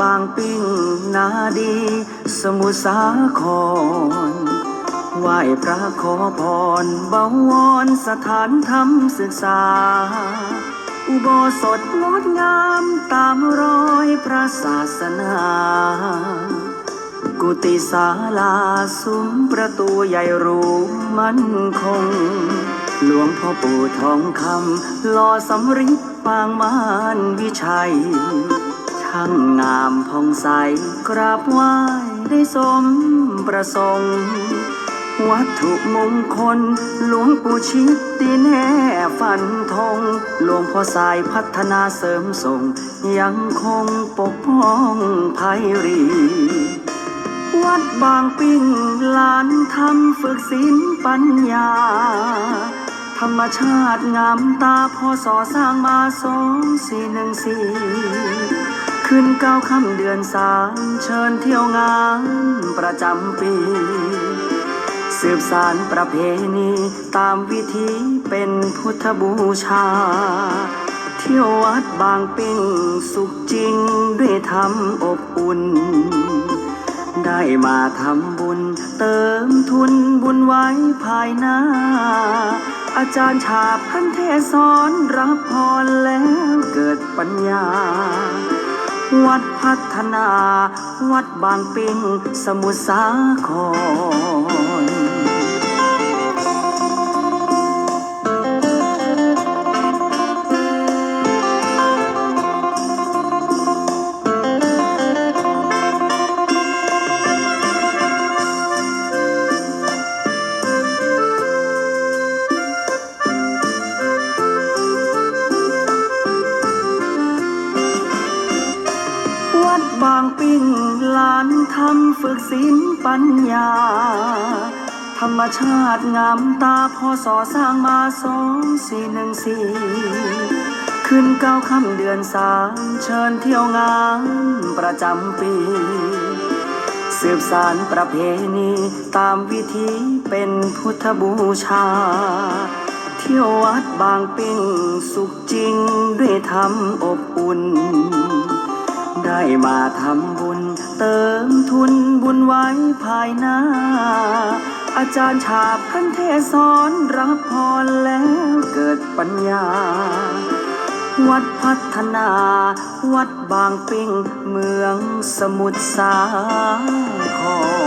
บานาดี สมุทรสาคร ไหว้พระขอพรบวรสถานธรรมศึกษา อุโบสถงดงามตามรอยพระศาสนา กุฏิศาลาซุ้มประตูใหญ่รูมั่นคง หลวงพ่อปู่ทองคำหล่อสำริดปางมานวิชัย ช่างงามผ่องใสกราบไหว้ได้สมประสงค์ วัตถุมงคล หลวงปู่ชิดดีแน่ฟันธงหลวงพ่อสายพัฒนาเสริมส่ง ยังคงปกป้องภัยรี วัดบางปิ้งลานทำฝึกศีลปัญญาธรรมชาติงามตาพอสอสร้างมาสองสี่หนึ่งสี่ ขึ้นเก้าค่ำเดือนสามเชิญเที่ยวงานประจำปี สืบสารประเพณีตามวิธีเป็นพุทธบูชา เที่ยววัดบางปิ้งสุขจริงด้วยธรรมอบอุ่น ได้มาทำบุญเติมทุนบุญไว้ภายหน้า อาจารย์ชาพันเทศสอนรับพรแล้วเกิดปัญญา วัดพัฒนา วัดบางปิงสมุทรสาคร ปิ้งลานทำฝึกศีลปัญญา ธรรมชาติงามตาพอสอสร้างมาสองสี่หนึ่งสี่ขึ้นเก้าค่ำเดือนสามเชิญเที่ยวงานประจำปี สืบสารประเพณีตามวิธีเป็นพุทธบูชา เที่ยววัดบางปิ้งสุขจริงด้วยธรรมอบอุ่น ได้มาทำบุญ เติมทุนบุญไว้ภายหน้า อาจารย์ชาพันเทศสอนรับพรแล้วเกิดปัญญา วัดพัฒนา วัดบางปิ้งเมืองสมุทรสาคร